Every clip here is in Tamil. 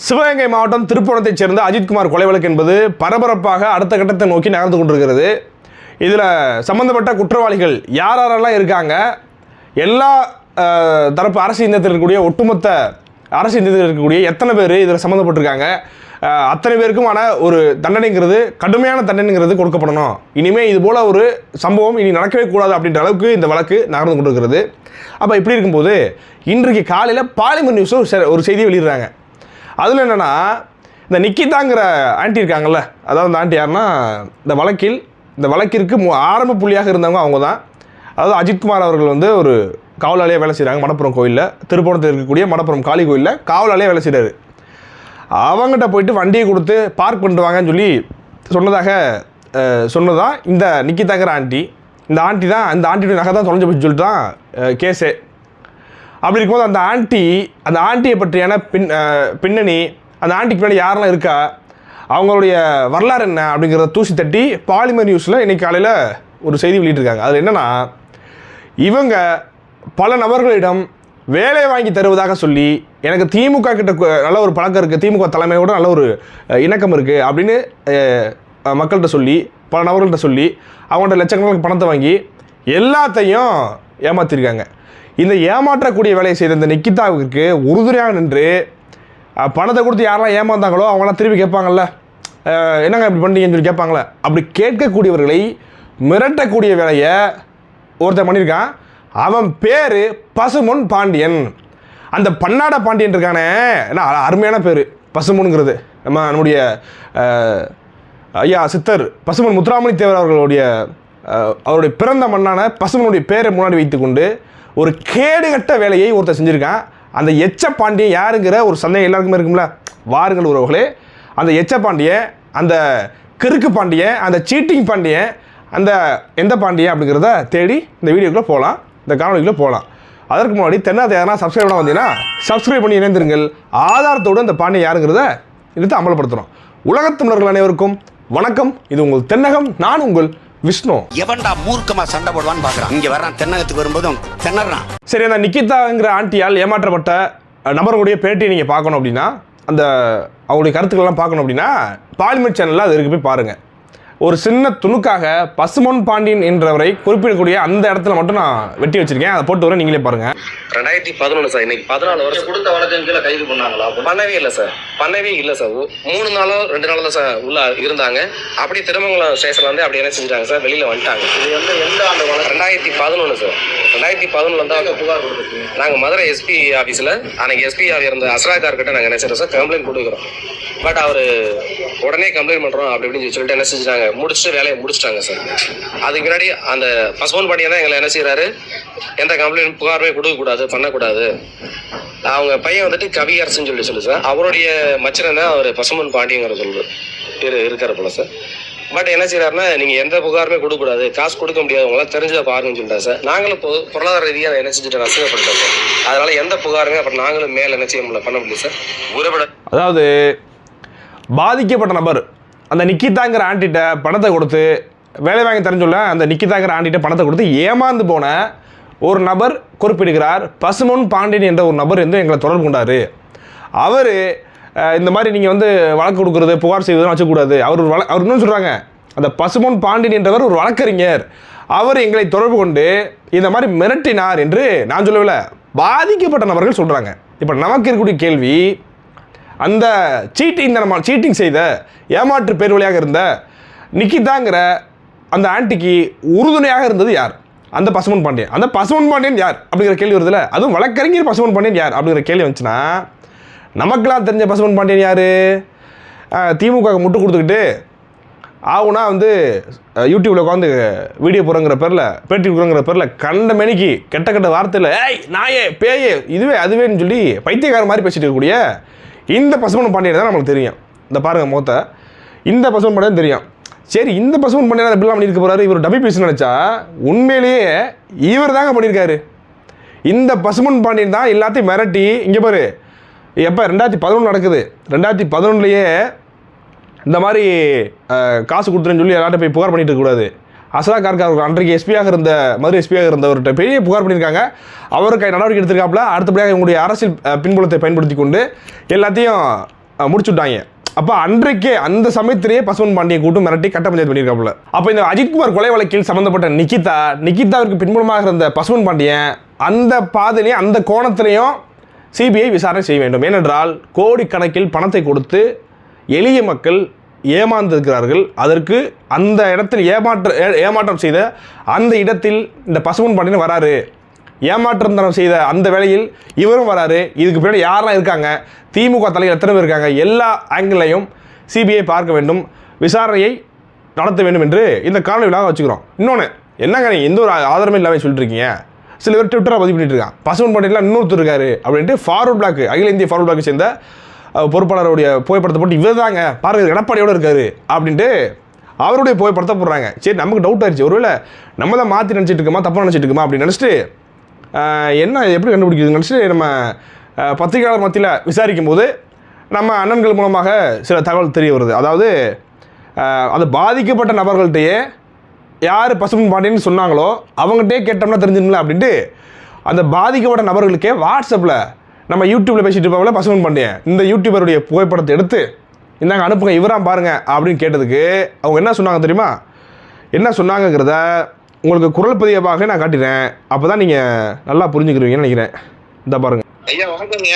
சிவகங்கை மாவட்டம் திருப்பணத்தைச் சேர்ந்த அஜித்குமார் கொலை வழக்கு என்பது பரபரப்பாக அடுத்த கட்டத்தை நோக்கி நகர்ந்து கொண்டிருக்கிறது. இதில் சம்பந்தப்பட்ட குற்றவாளிகள் யார் யாரெல்லாம் இருக்காங்க? எல்லா தரப்பு அரசு இந்தியத்தில் இருக்கக்கூடிய ஒட்டுமொத்த அரசு இந்தியத்தில் இருக்கக்கூடிய எத்தனை பேர் இதில் சம்மந்தப்பட்டிருக்காங்க அத்தனை பேருக்குமான ஒரு தண்டனைங்கிறது கடுமையான தண்டனைங்கிறது கொடுக்கப்படணும். இனிமேல் இது போல் ஒரு சம்பவம் இனி நடக்கவே கூடாது அப்படின்ற அளவுக்கு இந்த வழக்கு நகர்ந்து கொண்டிருக்கிறது. அப்போ இப்படி இருக்கும்போது இன்றைக்கு காலையில் பாலிமர் நியூஸில் செ- ஒரு செய்தியை வெளியிடுறாங்க. அதில் என்னென்னா இந்த நிக்கிதாங்கிற ஆண்டி இருக்காங்கல்ல அதாவது அந்த ஆண்டி யாருன்னா இந்த வழக்கில் இந்த வழக்கிற்கு மு- ஆரம்ப புள்ளியாக இருந்தவங்க அவங்க தான் அதாவது அஜித்குமார் அவர்கள் வந்து ஒரு காவலாளியாக வேலை செய்கிறாங்க மடப்புறம் கோயிலில். திருப்பணத்தில் இருக்கக்கூடிய மடப்புறம் காளி கோயிலில் காவலாளியாக வேலை செய்கிறாரு அவங்ககிட்ட போயிட்டு வண்டியை கொடுத்து பார்க் பண்ணிட்டு வாங்கன்னு சொல்லி சொன்னதாக சொன்னதான் இந்த நிக்கிதாங்கிற ஆண்டி. இந்த ஆண்டி தான் அந்த ஆண்டியோட நகை தான் தொலைஞ்சு போச்சு சொல்லிட்டு தான் கேஸே அப்படி இருக்கும்போது அந்த ஆண்டி அந்த ஆண்டியை பற்றியான பின் பின்னணி அந்த ஆண்டிக்கு பின்னாடி யாரெல்லாம் இருக்கா அவங்களுடைய வரலாறு என்ன அப்படிங்கிறத தூசி தட்டி பாலிமர் நியூஸில் இன்னைக்கு காலையில் ஒரு செய்தி வெளியிட்டிருக்காங்க. அதில் என்னென்னா இவங்க பல நபர்களிடம் வேலை வாங்கி தருவதாக சொல்லி எனக்கு திமுக கிட்ட நல்ல ஒரு பழக்கம் இருக்குது திமுக தலைமையோட நல்ல ஒரு இணக்கம் இருக்குது அப்படின்னு மக்கள்கிட்ட சொல்லி பல நபர்கள்ட்ட சொல்லி அவங்கள்ட்ட லட்சக்கணக்கான பணத்தை வாங்கி எல்லாத்தையும் ஏமாற்றிருக்காங்க இந்த ஏமாற்றக்கூடிய வேலையை செய்த இந்த நிக்கிதாவுக்கு உறுதுணையாக நின்று பணத்தை கொடுத்து யாரெல்லாம் ஏமாந்தாங்களோ அவங்களாம் திருப்பி கேட்பாங்கல்ல என்னங்க இப்படி பண்ணிட்டீங்கன்னு சொல்லி கேட்பாங்களே அப்படி கேட்கக்கூடியவர்களை மிரட்டக்கூடிய வேலையை ஒருத்தன் பண்ணியிருக்கான். அவன் பேர் பசுமுன் பாண்டியன். அந்த பன்னாட பாண்டியன் இருக்கானே என்ன அருமையான பேர் பசுமுனுங்கிறது நம்ம நம்முடைய ஐயா சித்தர் பசுமன் முத்துராமணி தேவர் அவர்களுடைய அவருடைய பிறந்த மண்ணான பசுமனுடைய பேரை முன்னாடி வைத்துக்கொண்டு ஒரு கேடுகட்ட வேலையை ஒருத்தர் செஞ்சுருக்கான். அந்த எச்ச பாண்டியன் யாருங்கிற ஒரு சந்தேகம் எல்லாருக்குமே இருக்கும்ல? வாருங்கள் உறவுகளே. அந்த எச்ச பாண்டியன் அந்த கிறுக்கு பாண்டியன் அந்த சீட்டிங் பாண்டியன் அந்த எந்த பாண்டியன் அப்படிங்கிறத தேடி இந்த வீடியோக்குள்ளே போகலாம் இந்த காணொலிக்குள்ளே போகலாம் அதற்கு முன்னாடி தென்னாத யாரா சப்ஸ்கிரைப் பண்ண வந்தீங்கன்னா சப்ஸ்கிரைப் பண்ணி இணைந்திருங்கள். ஆதாரத்தோடு அந்த பாண்டியன் யாருங்கிறத எடுத்து அமலப்படுத்துகிறோம் உலகத்தினர்கள் அனைவருக்கும் வணக்கம். இது உங்கள் தென்னகம் நான் உங்கள் விஷ்ணு. எவன்டா மூர்க்கமா சண்டை போடுவான்னு பாக்குறான். இங்க வர்றான் தென்னகத்துக்கு வரும்போதும் திணறான். சரி அந்த நிக்கிதாங்கிற ஆண்டியால் ஏமாற்றப்பட்ட நபர்களுடைய பேட்டியை நீங்கள் பார்க்கணும் அப்படின்னா அந்த அவங்களுடைய கருத்துக்கள்லாம் பார்க்கணும் அப்படின்னா பாலிமர் சேனலில் அது இருக்கு போய் பாருங்கள் ஒரு சின்ன துணுக்காக பசுமொன் பாண்டியன் என்றவரை குறிப்பிடக்கூடிய அந்த இடத்துல மட்டும் நான் வெட்டி வச்சிருக்கேன். அதை போட்டு வர நீங்களே பாருங்கள் ரெண்டாயிரத்தி பதினொன்று சார் இன்னைக்கு பதினாலு வருஷம். கொடுத்த வழக்கின் கீழே கைது பண்ணாங்களா? பண்ணவே இல்லை சார். பண்ணவே இல்லை சார். மூணு நாளோ ரெண்டு நாளோ தான் சார் உள்ள இருந்தாங்க. அப்படி திருமங்கலம் ஸ்டேஷன்ல வந்து அப்படி என்ன செஞ்சுட்டாங்க சார்? வெளியில வந்துட்டாங்க. இது வந்து எந்த ஆண்டு ரெண்டாயிரத்தி பதினொன்று சார். ரெண்டாயிரத்தி பதினொன்றுல தான் புகார் கொடுத்துருக்கீங்க? நாங்க மதுரை எஸ்பி ஆஃபீஸில் அன்னைக்கு எஸ்பி இருந்த அஸ்ராகார் கிட்ட நாங்கள் என்ன செய்யறோம் சார்? கம்ப்ளைண்ட் கொடுக்குறோம். பட் அவர் உடனே கம்ப்ளைண்ட் பண்ணுறோம் அப்படி இப்படின்னு சொல்லிட்டு என்ன செஞ்சுட்டாங்க? முடிச்சுட்டு வேலையை முடிச்சிட்டாங்க சார். அதுக்கு முன்னாடி அந்த பசுமன் பாண்டியன் தான் எங்களை என்ன செய்கிறாரு எந்த கம்ப்ளைண்ட் புகாருமே கொடுக்கக்கூடாது பண்ணக்கூடாது. அவங்க பையன் வந்துட்டு கவி அரசுன்னு சொல்லி சொல்லு சார். அவருடைய மச்சனை தான் அவர் பசுமன் பாண்டியங்கிற சொல்லு. இரு இருக்காரு போல சார். பட் என்ன செய்யறாருன்னா நீங்க எந்த புகாருமே கொடுக்கக்கூடாது. காசு கொடுக்க முடியாது. உங்களாம் தெரிஞ்சதை பாருங்கன்னு சொல்லிட்டா சார். நாங்களும் பொ- பொருளாதார ரீதியாக என்ன செஞ்சுட்டு அசிங்கப்பட்டோம் சார். அதனால எந்த புகாருமே அப்புறம் நாங்களும் மேல என்ன செய்ய முடியல பண்ண முடியல சார். உறவிட அதாவது பாதிக்கப்பட்ட நபர் அந்த நிக்கிதாங்கிற ஆண்டிட்ட பணத்தை கொடுத்து வேலை வாங்கி தெரிஞ்சுள்ள சொல்ல அந்த நிக்கிதாங்கிற ஆண்டிட்ட பணத்தை கொடுத்து ஏமாந்து போன ஒரு நபர் குறிப்பிடுகிறார். பசுமொன் பாண்டியன் என்ற ஒரு நபர் வந்து எங்களை தொடர்பு கொண்டார். அவர் இந்த மாதிரி நீங்கள் வந்து வழக்கு கொடுக்குறது புகார் செய்வதெல்லாம் வச்சக்கூடாது. அவர் ஒரு வழ அவர் இன்னும் சொல்கிறாங்க அந்த பசுமன் பாண்டியன் என்றவர் ஒரு வழக்கறிஞர். அவர் எங்களை தொடர்பு கொண்டு இந்த மாதிரி மிரட்டினார் என்று நான் சொல்லவில்லை. பாதிக்கப்பட்ட நபர்கள் சொல்கிறாங்க இப்போ நமக்கு இருக்கக்கூடிய கேள்வி அந்த சீட்டிங் நம்ம சீட்டிங் செய்த ஏமாற்று பேர் வழியாக இருந்த நிக்கிதாங்கிற அந்த ஆண்டிக்கு உறுதுணையாக இருந்தது யார்? அந்த பசுமன் பாண்டியன். அந்த பசுமன் பாண்டியன் யார்? அப்படிங்கிற கேள்வி வருதுல்ல அதுவும் வழக்கறிஞர் பசுமன் பாண்டியன் யார்? அப்படிங்கிற கேள்வி வந்துச்சுன்னா நமக்கெல்லாம் தெரிஞ்ச பசுமன் பாண்டியன் யார்? திமுக முட்டு கொடுத்துக்கிட்டு ஆகுனா வந்து யூடியூப்பில் உட்காந்து வீடியோ போகிறங்கிற பேரில் பேட்டி கொடுக்குறங்கிற பேரில் கண்ட மணிக்கு கெட்ட கெட்ட வார்த்தையில் ஏய் நாயே பேயே இதுவே அதுவேன்னு சொல்லி பைத்தியக்கார மாதிரி பேசிட்டு இருக்கக்கூடிய இந்த பசுமன் பாண்டியன் தான் நமக்கு தெரியும். இந்த பாருங்கள் மூத்த இந்த பசுமன் பாண்டியன் தெரியும். சரி இந்த பசுமன் பாண்டியன் இப்படிலாம் பண்ணியிருக்க போகிறாரு இவர் டபி பேசு நினச்சா உண்மையிலேயே இவர் தாங்க பண்ணியிருக்காரு. இந்த பசுமன் பாண்டியன் தான் எல்லாத்தையும் மிரட்டி இங்கே பாரு. எப்போ? ரெண்டாயிரத்தி பதினொன்று நடக்குது. ரெண்டாயிரத்தி பதினொன்றுலேயே இந்த மாதிரி காசு கொடுத்துருன்னு சொல்லி எல்லார்ட்ட போய் புகார் பண்ணிட்டு இருக்கக்கூடாது. அசரா கார்கா அவர்கள் அன்றைக்கு எஸ்பியாக இருந்த மதுரை எஸ்பியாக இருந்தவர்கிட்ட பெரிய புகார் பண்ணியிருக்காங்க. அவருக்கு நடவடிக்கை எடுத்திருக்காப்புல. அடுத்தபடியாக இவங்களுடைய அரசியல் பின்புலத்தை பயன்படுத்தி கொண்டு எல்லாத்தையும் முடிச்சுட்டாங்க. முடிச்சு விட்டாங்க அப்போ அன்றைக்கே அந்த சமயத்திலேயே பசுவன் பாண்டியை கூட்டம் மிரட்டி கட்ட பஞ்சாயத்து பண்ணியிருக்காப்புல. அப்போ இந்த அஜித்குமார் கொலை வழக்கில் சம்மந்தப்பட்ட நிகிதா நிகிதாவிற்கு பின்புலமாக இருந்த பசுவன் பாண்டியன் அந்த பாதையிலையும் அந்த கோணத்திலையும் சிபிஐ விசாரணை செய்ய வேண்டும். ஏனென்றால் கோடிக்கணக்கில் பணத்தை கொடுத்து எளிய மக்கள் ஏமாந்திருக்கிறார்கள். அதற்கு அந்த இடத்தில் ஏமாற்ற ஏமாற்றம் செய்த அந்த இடத்தில் இந்த பசுமன் பாண்டியன் வராரு. ஏமாற்றம் தனம் செய்த அந்த வேளையில் இவரும் வராரு. இதுக்கு பின்னாடி யாரெல்லாம் இருக்காங்க? திமுக தலைவர் எத்தனை பேர் இருக்காங்க? எல்லா ஆங்கிளையும் சிபிஐ பார்க்க வேண்டும். விசாரணையை நடத்த வேண்டும் என்று இந்த காணொலி விழாவை வச்சுக்கிறோம். இன்னொன்று என்னங்க நீங்கள் எந்த ஒரு ஆதாரமே இல்லாமல் சொல்லிட்டு இருக்கீங்க சில பேர் ட்விட்டரில் பதிவு பண்ணிட்டு இருக்கான் பசுமன் பாண்டியன்லாம் இன்னொருத்தர் இருக்காரு அப்படின்ட்டு ஃபார்வர்ட் பிளாக் அகில இந்திய ஃபார்வர்ட் பிளாக் சேர்ந்த பொறுப்பாளருடைய புகைப்படத்தை போட்டு இவர் தாங்க பாருங்க எடப்பாடியோடு இருக்காரு அப்படின்ட்டு அவருடைய புகைப்படத்தை போடுறாங்க. சரி நமக்கு டவுட் ஆயிடுச்சு ஒருவேளை நம்ம தான் மாற்றி நினச்சிட்டு இருக்கோமா தப்பாக நினச்சிட்டு இருக்கோமா அப்படின்னு நினச்சிட்டு என்ன எப்படி கண்டுபிடிக்கிறது நினச்சிட்டு நம்ம பத்திரிகையாளர் மத்தியில் விசாரிக்கும் போது நம்ம அண்ணன்கள் மூலமாக சில தகவல் தெரிய வருது. அதாவது அது பாதிக்கப்பட்ட நபர்கள்ட்டையே யார் பசுமன் பாண்டியன்னு சொன்னாங்களோ அவங்ககிட்டயே கேட்டோம்னா தெரிஞ்சுங்களா அப்படின்ட்டு அந்த பாதிக்கப்பட்ட நபர்களுக்கே வாட்ஸ்அப்பில் நம்ம யூடியூப்பில் பேசிட்டு இருப்பாங்கள பசுமன் பாண்டியன் இந்த யூடியூபருடைய புகைப்படத்தை எடுத்து இந்தாங்க அனுப்புங்க இவராம் பாருங்க அப்படின்னு கேட்டதுக்கு அவங்க என்ன சொன்னாங்க தெரியுமா? என்ன சொன்னாங்கங்கிறத உங்களுக்கு குரல் பதியமாக நான் காட்டிடுறேன் அப்போ தான் நீங்கள் நல்லா புரிஞ்சுக்கிருவீங்கன்னு நினைக்கிறேன். இந்த பாருங்க. ஐயா வணக்கங்க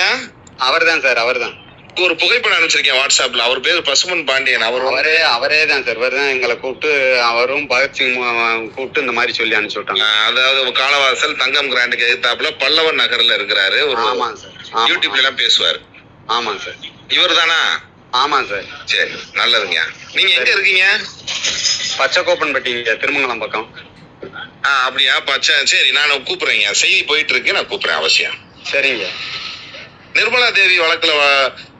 அவர் தான் சார் அவர் தான் ஒரு புகைப்படம் அனுப்பிச்சிருக்கேன் வாட்ஸ்அப்ல. அவர் பேர் பசுமன் பாண்டியன். அவர் அவரே அவரே தான் சார் இவர் தான் எங்களை கூப்பிட்டு அவரும் பகத்சிங் மு- கூப்பிட்டு இந்த மாதிரி சொல்லி அனுப்பிச்சு விட்டாங்க. அதாவது காலவாசல் தங்கம் கிராண்டுக்கு எதிர்த்தாப்புல பல்லவன் நகர்ல இருக்கிறாரு. ஒரு ஆமாங்க சார் ஆமா. யூடியூப்ல எல்லாம் பேசுவார். ஆமாங்க சார் இவர் தானா? ஆமாங்க சார் சரி நல்லதுங்க. நீங்க எங்க இருக்கீங்க? பச்சைக்கோப்பன்பட்டி திருமங்கலம் பக்கம். ஆ அப்படியா? பச்சை சரி நான் கூப்பிடுறேங்க. செய்தி போயிட்டு இருக்கு நான் கூப்பிடுறேன் அவசியம். சரிங்க. நிர்மலா தேவி வழக்குல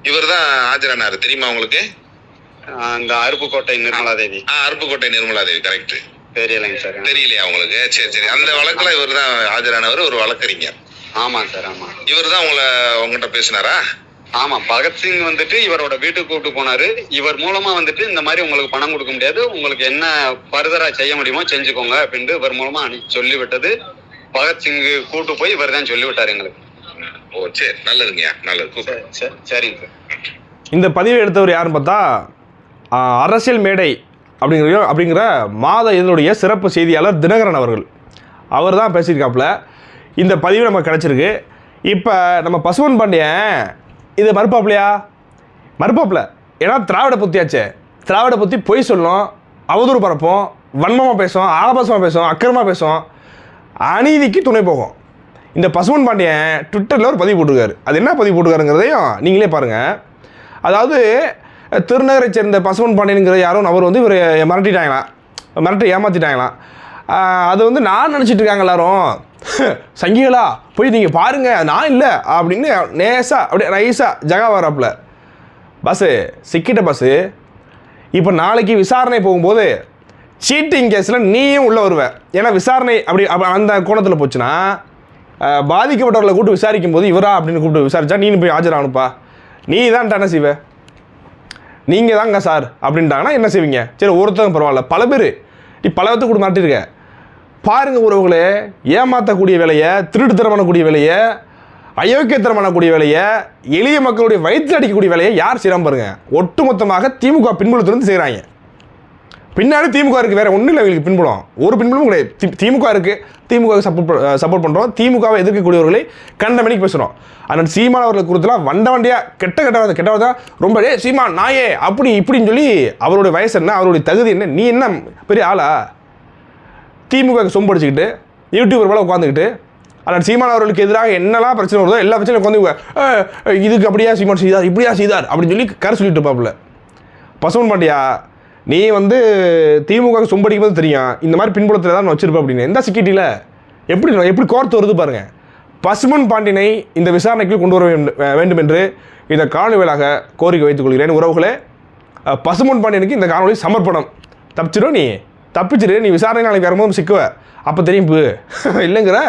இவர் தான் ஆஜரானாரு தெரியுமா உங்களுக்கு? இந்த அருப்புக்கோட்டை நிர்மலா தேவி. ஆ அருப்புக்கோட்டை நிர்மலா தேவி கரெக்ட் தெரியலைங்க சார். தெரியலையா உங்களுக்கு? சரி சரி. அந்த வழக்குல இவர் தான் ஆஜரானவர் ஒரு வழக்கறிஞர். ஆமாங்க சார் ஆமா. இவர் தான் உங்களை உங்ககிட்ட பேசினாரா? ஆமா பகத்சிங் வந்துட்டு இவரோட வீட்டுக்கு கூப்பிட்டு போனாரு. இவர் மூலமா வந்துட்டு இந்த மாதிரி உங்களுக்கு பணம் கொடுக்க முடியாது உங்களுக்கு என்ன ஃபர்தரா செய்ய முடியுமோ செஞ்சுக்கோங்க அப்படின்ட்டு இவர் மூலமா அனுப்பி சொல்லி விட்டது பகத்சிங் கூட்டு போய் இவர் தான் சொல்லி விட்டாரு எங்களுக்கு. ஓ சரி. நல்லதுங்கய்யா நல்லது. சரி, சரி, சரிங்க சார். இந்த பதிவை எடுத்தவர் யாருன்னு பார்த்தா அரசியல் மேடை அப்படிங்கிற அப்படிங்கிற மாத இதழுடைய சிறப்பு செய்தியாளர் தினகரன் அவர்கள். அவர் தான் பேசியிருக்காப்புல. இந்த பதிவு நமக்கு கிடச்சிருக்கு. இப்போ நம்ம பசுவன் பாண்டியன் இது மறுப்பாப்லையா மறுப்பாப்ல ஏன்னா திராவிட புத்தியாச்சே. திராவிட புத்தி பொய் சொல்லும் அவதூறு பரப்போம் வன்மமாக பேசும் ஆபாசமாக பேசும் அக்கிரமாக பேசும் அநீதிக்கு துணை போகும். இந்த பசுவன் பாண்டியன் ட்விட்டரில் ஒரு பதிவு போட்டிருக்காரு. அது என்ன பதிவு போட்டிருக்காருங்கிறதையும் நீங்களே பாருங்கள் அதாவது திருநகரை சேர்ந்த பசுவன் பாண்டியனுங்கிற யாரும் அவர் வந்து இவர் மிரட்டிட்டாங்களாம் மிரட்டி ஏமாற்றிட்டாங்களாம் அது வந்து நான் நினச்சிட்டு இருக்காங்க எல்லாரும். சங்கிகளா போய் நீங்கள் பாருங்கள் நான் இல்லை அப்படின்னு நேசா அப்படியே நைஸாக ஜகா வராப்புல. பஸ்ஸு சிக்கிட்ட பஸ்ஸு. இப்போ நாளைக்கு விசாரணை போகும்போது சீட்டிங் கேஸில் நீயும் உள்ளே வருவ. ஏன்னா விசாரணை அப்படி அந்த கோணத்தில் போச்சுன்னா பாதிக்கப்பட்டவர்களை கூப்பிட்டு விசாரிக்கும் போது இவரா அப்படின்னு கூப்பிட்டு விசாரிச்சா நீனு போய் ஆஜராகணுப்பா நீ தான் என்ன செய்வ. நீங்கள் தாங்க சார். அப்படின்ட்டாங்கன்னா என்ன செய்வீங்க? சரி ஒருத்தவங்க பரவாயில்ல. பல பேர். நீ பல பேர்த்து கூட மாட்டிருக்க. பாருங்க உறவுகளே. ஏமாற்றக்கூடிய வேலையை திருட்டுத்தனம் பண்ணக்கூடிய வேலையை அயோக்கியத்தனம் பண்ணக்கூடிய வேலையை எளிய மக்களுடைய வயிற்று அடிக்கக்கூடிய வேலையை யார் செய்கிறாம பாருங்க. ஒட்டுமொத்தமாக திமுக பின்புலத்திலிருந்து செய்கிறாங்க பின்னாடி திமுக இருக்குது வேறு ஒன்றும் இல்லை இவங்களுக்கு பின்புலம். ஒரு பின்புலமும் கிடையாது. திமுக இருக்குது திமுக சப்போர்ட் சப்போர்ட் பண்ணுறோம் திமுகவை எதிர்க்கக்கூடியவர்களை கண்ட மணிக்கு பேசுகிறோம் ஆனால் சீமான் அவர்களை குறித்துலாம் வண்ட வண்டியாக கெட்ட கெட்ட வார்த்தை, கெட்ட வார்த்தை ரொம்ப ஏ சீமான் நாயே அப்படி இப்படின்னு சொல்லி அவருடைய வயசு என்ன அவருடைய தகுதி என்ன நீ என்ன பெரிய ஆளா? திமுக சொம்படிச்சுக்கிட்டு யூடியூபர் போல உட்காந்துக்கிட்டு ஆனால் சீமான் அவர்களுக்கு எதிராக என்னெல்லாம் பிரச்சனை வருதோ எல்லா பிரச்சனையும் உட்காந்து இதுக்கு அப்படியா சீமான் செய்தார் இப்படியா செய்தார் அப்படின்னு சொல்லி கரை சொல்லிட்டு இருப்பாப்புல. பசுமன் பாண்டியா நீ வந்து திமுக சும்படிக்கும் போது தெரியும். இந்த மாதிரி பின்புலத்தில் தான் வச்சிருப்ப அப்படின்னு. எந்த சிக்கிட்டியில் எப்படி எப்படி கோர்த்து வருது பாருங்கள் பசுமன் பாண்டியனை இந்த விசாரணைக்கு கொண்டு வர வேண்டும் என்று இந்த காணொலிகளாக கோரிக்கை வைத்துக் கொள்கிறேன். உறவுகளே பசுமன் பாண்டியனுக்கு இந்த காணொலி சமர்ப்பணம். தப்பிச்சிடும் நீ. தப்பிச்சிரு நீ விசாரணை நாளைக்கு வரும்போது சிக்குவ. அப்போ தெரியும் பு. இல்லைங்கிற?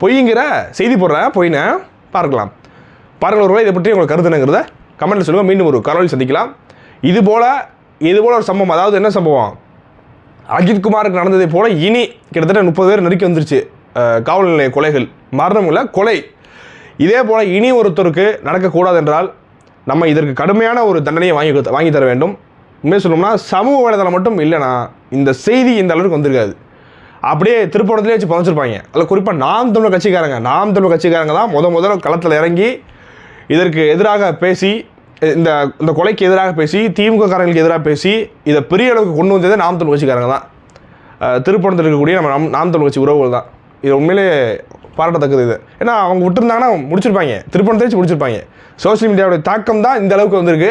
பொய்ங்கிற? செய்தி போடுற? பொய்ன? பார்க்கலாம். பாருங்கள் ஒருவேளை இதை பற்றி உங்களுக்கு கருத்து கமெண்ட்டில் சொல்லுங்கள் மீண்டும் ஒரு காணொலி சந்திக்கலாம். இது போல் இது போல் ஒரு சம்பவம். அதாவது என்ன சம்பவம்? அஜித்குமாருக்கு நடந்ததை போல் இனி கிட்டத்தட்ட முப்பது பேர் நெருக்கி வந்துருச்சு. காவல் நிலைய கொலைகள். மரணம் இல்லை கொலை. இதே போல் இனி ஒருத்தருக்கு நடக்கக்கூடாது என்றால் நம்ம இதற்கு கடுமையான ஒரு தண்டனையை வாங்கி கொடுத்த- வாங்கி தர வேண்டும். உண்மையை சொல்லணும்னா சமூக வலைதளம் மட்டும் இல்லைனா இந்த செய்தி இந்த அளவுக்கு வந்திருக்காது. அப்படியே திருப்பணத்திலே வச்சு புதைச்சிருப்பாங்க. அதில் குறிப்பாக நாம் தமிழ் கட்சிக்காரங்க. நாம் தமிழ் கட்சிக்காரங்க தான் முத முதல்ல களத்தில் இறங்கி இதற்கு எதிராக பேசி இந்த இந்த கொலைக்கு எதிராக பேசி திமுக காரங்களுக்கு எதிராக பேசி இதை பெரிய அளவுக்கு கொண்டு வந்ததே நாம் தமிழ் கட்சிக்காரங்க தான். திருப்பணத்தில் இருக்கக்கூடிய நம்ம நாம் நாம் தமிழ் கட்சி உறவுகள் தான். இது உண்மையிலே பாராட்டத்தக்கது இது. ஏன்னா அவங்க விட்டுருந்தாங்கன்னா முடிச்சிருப்பாங்க. திருப்பணத்தை வச்சு முடிச்சிருப்பாங்க. சோஷியல் மீடியாவுடைய தாக்கம் தான் இந்த அளவுக்கு வந்திருக்கு.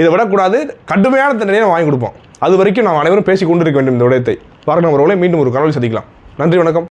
இதை விடக்கூடாது. கடுமையான தண்டனையை வாங்கி கொடுப்போம். அது வரைக்கும் நாம் அனைவரும் பேசி கொண்டிருக்க வேண்டும் இந்த விடயத்தை பார்க்க நம்ம மீண்டும் ஒரு கனவில் சந்திக்கலாம். நன்றி வணக்கம்.